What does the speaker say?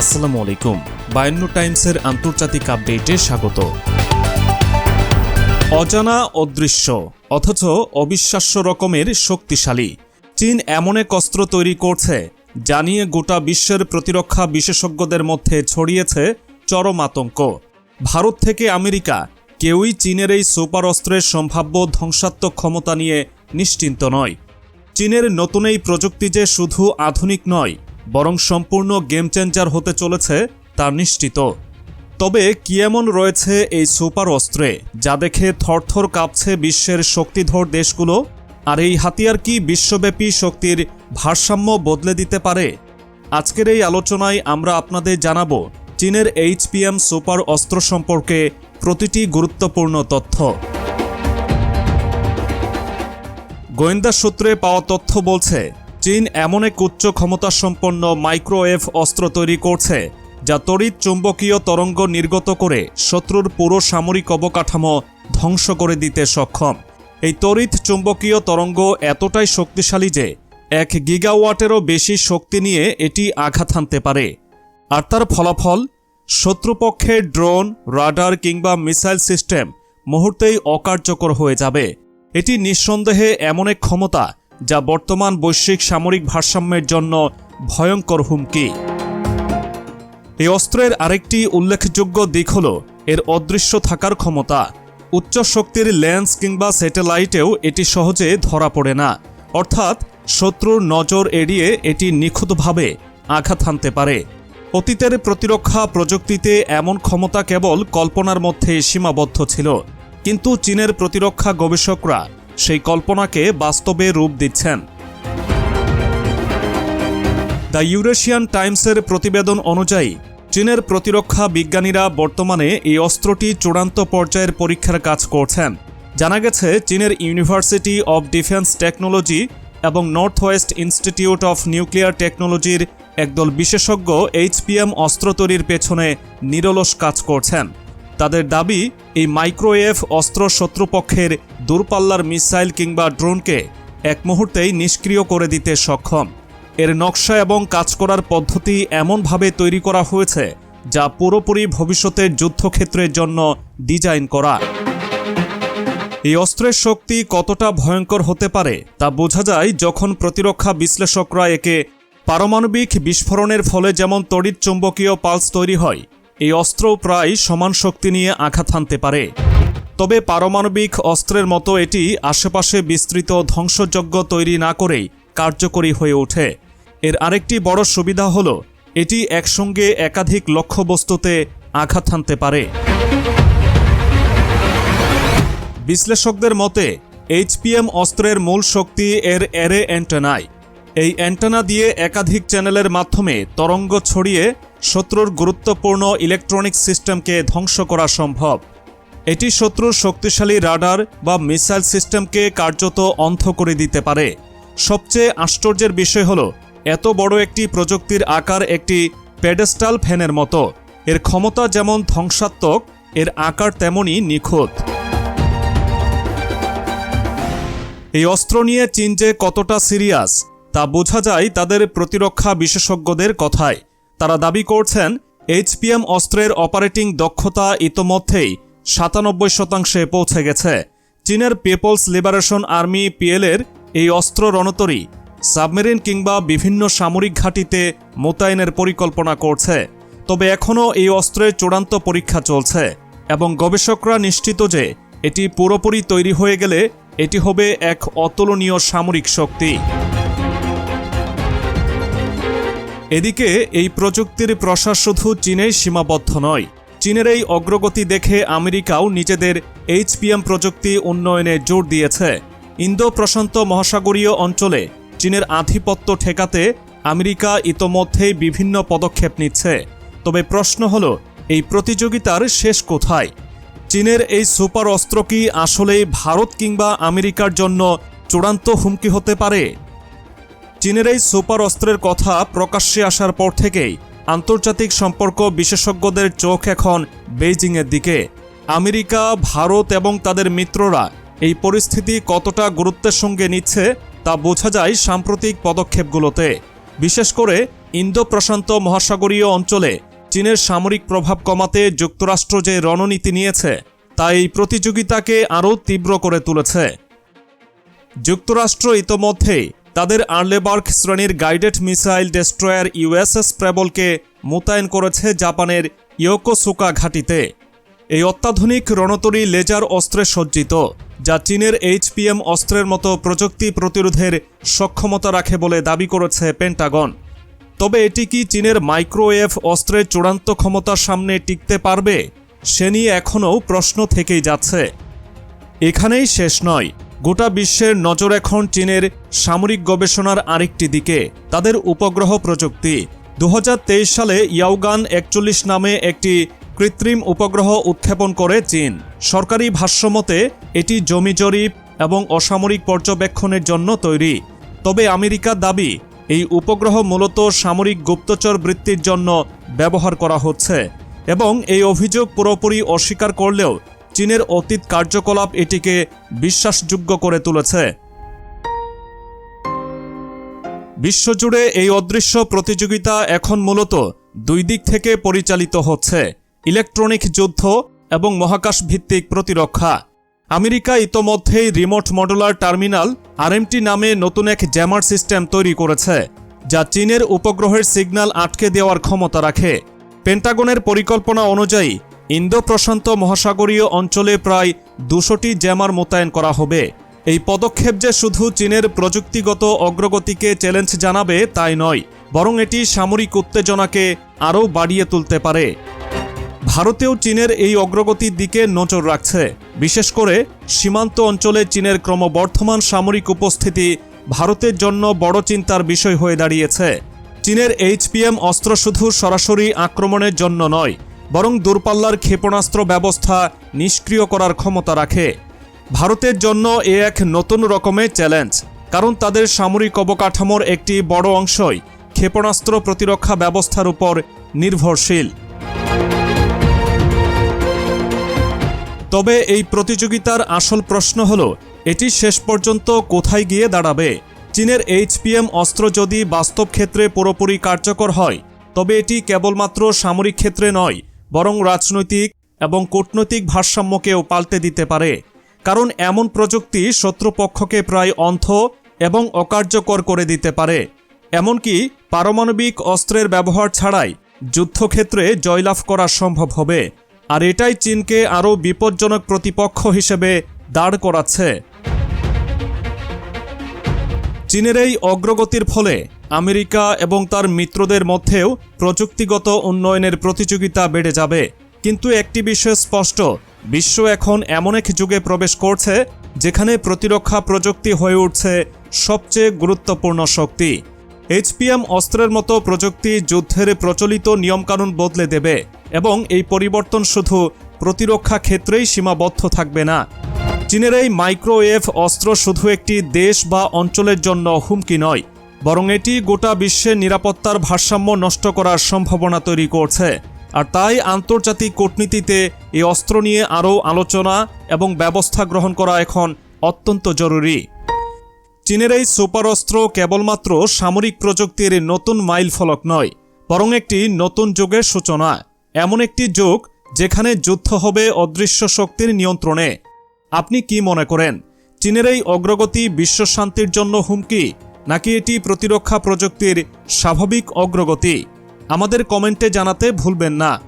আসসালামু আলাইকুম। বায়ান্ন টাইমসের আন্তর্জাতিক আপডেটে স্বাগত। অজানা অদৃশ্য, অথচ অবিশ্বাস্য রকমের শক্তিশালী। চীন এমন এক অস্ত্র তৈরি করছে জানিয়ে গোটা বিশ্বের প্রতিরক্ষা বিশেষজ্ঞদের মধ্যে ছড়িয়েছে চরম আতঙ্ক। ভারত থেকে আমেরিকা কেউই চীনের এই সুপার অস্ত্রের সম্ভাব্য ধ্বংসাত্মক ক্ষমতা নিয়ে নিশ্চিন্ত নয়। চীনের নতুন এই প্রযুক্তি যে শুধু আধুনিক নয় বরং সম্পূর্ণ গেম চেঞ্জার হতে চলেছে তা নিশ্চিত। তবে কি এমন রয়েছে এই সুপার অস্ত্রে যা দেখে থরথর কাঁপছে বিশ্বের শক্তিধর দেশগুলো? আর এই হাতিয়ার কি বিশ্বব্যাপী শক্তির ভারসাম্য বদলে দিতে পারে? আজকের এই আলোচনায় আমরা আপনাদের জানাব চীনের এইচপিএম সুপার অস্ত্র সম্পর্কে প্রতিটি গুরুত্বপূর্ণ তথ্য। গোয়েন্দা সূত্রে পাওয়া তথ্য বলছে চীন এমন এক উচ্চ ক্ষমতাসম্পন্ন মাইক্রোওয়েভ অস্ত্র তৈরি করছে, যা তড়িৎ চুম্বকীয় তরঙ্গ নির্গত করে শত্রুর পুরো সামরিক অবকাঠামো ধ্বংস করে দিতে সক্ষম। এই তড়িৎ চুম্বকীয় তরঙ্গ এতটাই শক্তিশালী যে এক গিগাওয়াটেরও বেশি শক্তি নিয়ে এটি আঘাত হানতে পারে। আর তার ফলাফল? শত্রুপক্ষের ড্রোন, রাডার কিংবা মিসাইল সিস্টেম মুহূর্তেই অকার্যকর হয়ে যাবে। এটি নিঃসন্দেহে এমন এক ক্ষমতা যা বর্তমান বৈশ্বিক সামরিক ভারসাম্যের জন্য ভয়ঙ্কর হুমকি। এই অস্ত্রের আরেকটি উল্লেখযোগ্য দিক হল, এর অদৃশ্য থাকার ক্ষমতা। উচ্চ শক্তির লেন্স কিংবা স্যাটেলাইটেও এটি সহজে ধরা পড়ে না। অর্থাৎ, শত্রুর নজর এড়িয়ে এটি নিখুঁতভাবে আঘাত হানতে পারে। অতীতের প্রতিরক্ষা প্রযুক্তিতে এমন ক্ষমতা কেবল কল্পনার মধ্যে সীমাবদ্ধ ছিল। কিন্তু চীনের প্রতিরক্ষা গবেষকরা সেই কল্পনাকে বাস্তবে রূপ দিচ্ছেন। দ্য ইউরেশিয়ান টাইমসের প্রতিবেদন অনুযায়ী, চীনের প্রতিরক্ষা বিজ্ঞানীরা বর্তমানে এই অস্ত্রটি চূড়ান্ত পর্যায়ের পরীক্ষার কাজ করছেন। জানা গেছে, চীনের ইউনিভার্সিটি অব ডিফেন্স টেকনোলজি এবং north west institute of nuclear টেকনোলজির একদল বিশেষজ্ঞ এইচপিএম অস্ত্র তৈরির পেছনে নিরলস কাজ করছেন। তাদের দাবি, এই মাইক্রোওয়েভ অস্ত্র শত্রুপক্ষের দূরপাল্লার মিসাইল কিংবা ড্রোনকে এক মুহূর্তেই নিষ্ক্রিয় করে দিতে সক্ষম। এর নকশা এবং কাজ করার পদ্ধতি এমনভাবে তৈরি করা হয়েছে, যা পুরোপুরি ভবিষ্যতের যুদ্ধক্ষেত্রের জন্য ডিজাইন করা। এই অস্ত্রের শক্তি কতটা ভয়ঙ্কর হতে পারে, তা বোঝা যায় যখন প্রতিরক্ষা বিশ্লেষকরা একে পারমাণবিক বিস্ফোরণের ফলে যেমন তড়িৎ চুম্বকীয় পালস তৈরি হয় এই অস্ত্র প্রায় সমান শক্তি নিয়ে আঘাত হানতে পারে। তবে পারমাণবিক অস্ত্রের মতো এটি আশেপাশে বিস্তৃত ধ্বংসযজ্ঞ তৈরি না করেই কার্যকরী হয়ে ওঠে। এর আরেকটি বড় সুবিধা হল, এটি একসঙ্গে একাধিক লক্ষ্যবস্তুতে আঘাত হানতে পারে। বিশ্লেষকদের মতে, এইচপিএম অস্ত্রের মূল শক্তি এর অ্যারে অ্যান্টেনায়। এই অ্যান্টেনা দিয়ে একাধিক চ্যানেলের মাধ্যমে তরঙ্গ ছড়িয়ে শত্রুর গুরুত্বপূর্ণ ইলেকট্রনিক সিস্টেমকে ধ্বংস করা সম্ভব। এটি শত্রুর শক্তিশালী রাডার বা মিসাইল সিস্টেমকে কার্যত অন্ধ করে দিতে পারে। সবচেয়ে আশ্চর্যের বিষয় হল, এত বড় একটি প্রযুক্তির আকার একটি পেডেস্টাল ফ্যানের মতো। এর ক্ষমতা যেমন ধ্বংসাত্মক, এর আকার তেমনই নিখুঁত। এই অস্ত্র নিয়ে চীন যে কতটা সিরিয়াস তা বোঝা যায় তাদের প্রতিরক্ষা বিশেষজ্ঞদের কথায়। তারা দাবি করছেন, এইচপিএম অস্ত্রের অপারেটিং দক্ষতা ইতোমধ্যেই সাতানব্বই শতাংশে পৌঁছে গেছে। চীনের পিপলস লিবারেশন আর্মি পিএলের এই অস্ত্র রণতরী সাবমেরিন কিংবা বিভিন্ন সামরিক ঘাঁটিতে মোতায়েনের পরিকল্পনা করছে। তবে এখনও এই অস্ত্রের চূড়ান্ত পরীক্ষা চলছে এবং গবেষকরা নিশ্চিত যে এটি পুরোপুরি তৈরি হয়ে গেলে এটি হবে এক অতুলনীয় সামরিক শক্তি। এদিকে, এই প্রযুক্তির প্রসার শুধু চীনেই সীমাবদ্ধ নয়। চীনের এই অগ্রগতি দেখে আমেরিকাও নিজেদের এইচপিএম প্রযুক্তি উন্নয়নে জোর দিয়েছে। ইন্দো প্রশান্ত মহাসাগরীয় অঞ্চলে চীনের আধিপত্য ঠেকাতে আমেরিকা ইতোমধ্যেই বিভিন্ন পদক্ষেপ নিচ্ছে। তবে প্রশ্ন হল, এই প্রতিযোগিতার শেষ কোথায়? চীনের এই সুপার অস্ত্র কি আসলেই ভারত কিংবা আমেরিকার জন্য চূড়ান্ত হুমকি হতে পারে? চীনের এই সুপার অস্ত্রের কথা প্রকাশ্যে আসার পর থেকেই আন্তর্জাতিক সম্পর্ক বিশেষজ্ঞদের চোখ এখন বেইজিংয়ের দিকে। আমেরিকা, ভারত এবং তাদের মিত্ররা এই পরিস্থিতি কতটা গুরুত্বের সঙ্গে নিচ্ছে তা বোঝা যায় সাম্প্রতিক পদক্ষেপগুলোতে। বিশেষ করে ইন্দো প্রশান্ত মহাসাগরীয় অঞ্চলে চীনের সামরিক প্রভাব কমাতে যুক্তরাষ্ট্র যে রণনীতি নিয়েছে, তা এই প্রতিযোগিতাকে আরও তীব্র করে তুলেছে। যুক্তরাষ্ট্র ইতোমধ্যেই তাদের আর্লেবার্গ শ্রেণির গাইডেড মিসাইল ডেস্ট্রয়ার ইউএসএস প্রেবলকে মোতায়েন করেছে জাপানের ইয়োকোসুকা ঘাঁটিতে। এই অত্যাধুনিক রণতরী লেজার অস্ত্রে সজ্জিত, যা চীনের এইচপিএম অস্ত্রের মতো প্রযুক্তি প্রতিরোধের সক্ষমতা রাখে বলে দাবি করেছে পেন্টাগন। তবে এটি কি চীনের মাইক্রোওয়েভ অস্ত্রের চূড়ান্ত ক্ষমতার সামনে টিকতে পারবে, সে নিয়ে এখনও প্রশ্ন থেকেই যাচ্ছে। এখানেই শেষ নয়। গোটা বিশ্বের নজর এখন চীনের সামরিক গবেষণার আরেকটি দিকে। তাদের উপগ্রহ প্রযুক্তি। দু হাজার তেইশ সালে ইয়াওগান একচল্লিশ নামে একটি কৃত্রিম উপগ্রহ উৎক্ষেপণ করে চীন। সরকারি ভাষ্যমতে, এটি জমি জরিপ এবং অসামরিক পর্যবেক্ষণের জন্য তৈরি। তবে আমেরিকার দাবি, এই উপগ্রহ মূলত সামরিক গুপ্তচর বৃত্তির জন্য ব্যবহার করা হচ্ছে এবং এই অভিযোগ পুরোপুরি অস্বীকার করলেও চীনের অতীত কার্যকলাপ এটিকে বিশ্বাসযোগ্য করে তুলেছে। বিশ্বজুড়ে এই অদৃশ্য প্রতিযোগিতা এখন মূলত দুই দিক থেকে পরিচালিত হচ্ছে, ইলেকট্রনিক যুদ্ধ এবং মহাকাশ ভিত্তিক প্রতিরক্ষা। আমেরিকা ইতোমধ্যেই রিমোট মডুলার টার্মিনাল আরএমটি নামে নতুন এক জ্যামার সিস্টেম তৈরি করেছে, যা চীনের উপগ্রহের সিগন্যাল আটকে দেওয়ার ক্ষমতা রাখে। পেন্টাগনের পরিকল্পনা অনুযায়ী ইন্দো প্রশান্ত মহাসাগরীয় অঞ্চলে প্রায় দুশোটি জ্যামার মোতায়েন করা হবে। এই পদক্ষেপ যে শুধু চীনের প্রযুক্তিগত অগ্রগতিকে চ্যালেঞ্জ জানাবে, তাই নয়, বরং এটি সামরিক উত্তেজনাকে আরও বাড়িয়ে তুলতে পারে। ভারতেও চীনের এই অগ্রগতির দিকে নজর রাখছে। বিশেষ করে সীমান্ত অঞ্চলে চীনের ক্রমবর্ধমান সামরিক উপস্থিতি ভারতের জন্য বড় চিন্তার বিষয় হয়ে দাঁড়িয়েছে। চীনের এইচপিএম অস্ত্র শুধু সরাসরি আক্রমণের জন্য নয় বরং দূরপাল্লার ক্ষেপণাস্ত্র ব্যবস্থা নিষ্ক্রিয় করার ক্ষমতা রাখে। ভারতের জন্য এ এক নতুন রকমের চ্যালেঞ্জ, কারণ তাদের সামরিক অবকাঠামোর একটি বড় অংশই ক্ষেপণাস্ত্র প্রতিরক্ষা ব্যবস্থার উপর নির্ভরশীল। তবে এই প্রতিযোগিতার আসল প্রশ্ন হল, এটি শেষ পর্যন্ত কোথায় গিয়ে দাঁড়াবে? চীনের এইচপিএম অস্ত্র যদি বাস্তব ক্ষেত্রে পুরোপুরি কার্যকর হয়, তবে এটি কেবলমাত্র সামরিক ক্ষেত্রে নয় বরং রাজনৈতিক এবং কূটনৈতিক ভারসাম্যকেও পাল্টে দিতে পারে। কারণ এমন প্রযুক্তি শত্রুপক্ষকে প্রায় অন্ধ এবং অকার্যকর করে দিতে পারে। এমনকি পারমাণবিক অস্ত্রের ব্যবহার ছাড়াই যুদ্ধক্ষেত্রে জয়লাভ করা সম্ভব হবে। আর এটাই চীনকে আরও বিপজ্জনক প্রতিপক্ষ হিসেবে দাঁড় করাচ্ছে। চীনের এই অগ্রগতির ফলে আমেরিকা এবং তার মিত্রদের মধ্যেও প্রযুক্তিগত উন্নয়নের প্রতিযোগিতা বেড়ে যাবে। কিন্তু একটি বিষয় স্পষ্ট, বিশ্ব এখন এমন এক যুগে প্রবেশ করছে, যেখানে প্রতিরক্ষা প্রযুক্তি হয়ে উঠছে সবচেয়ে গুরুত্বপূর্ণ শক্তি। এইচপিএম অস্ত্রের মতো প্রযুক্তি যুদ্ধের প্রচলিত নিয়মকানুন বদলে দেবে এবং এই পরিবর্তন শুধু প্রতিরক্ষা ক্ষেত্রেই সীমাবদ্ধ থাকবে না। চীনের এই মাইক্রোওয়েভ অস্ত্র শুধু একটি দেশ বা অঞ্চলের জন্য হুমকি নয় বরং এটি গোটা বিশ্বের নিরাপত্তার ভারসাম্য নষ্ট করার সম্ভাবনা তৈরি করছে। আর তাই আন্তর্জাতিক কূটনীতিতে এই অস্ত্র নিয়ে আরও আলোচনা এবং ব্যবস্থা গ্রহণ করা এখন অত্যন্ত জরুরি। চীনের এই সুপার অস্ত্র কেবলমাত্র সামরিক প্রযুক্তির নতুন মাইল ফলক নয়, বরং একটি নতুন যুগের সূচনা। এমন একটি যুগ যেখানে যুদ্ধ হবে অদৃশ্য শক্তির নিয়ন্ত্রণে। আপনি কি মনে করেন, চীনের এই অগ্রগতি বিশ্ব শান্তির জন্য হুমকি নাকি এটি প্রতিরক্ষা প্রযুক্তির স্বাভাবিক অগ্রগতি? আমাদের কমেন্টে জানাতে ভুলবেন না।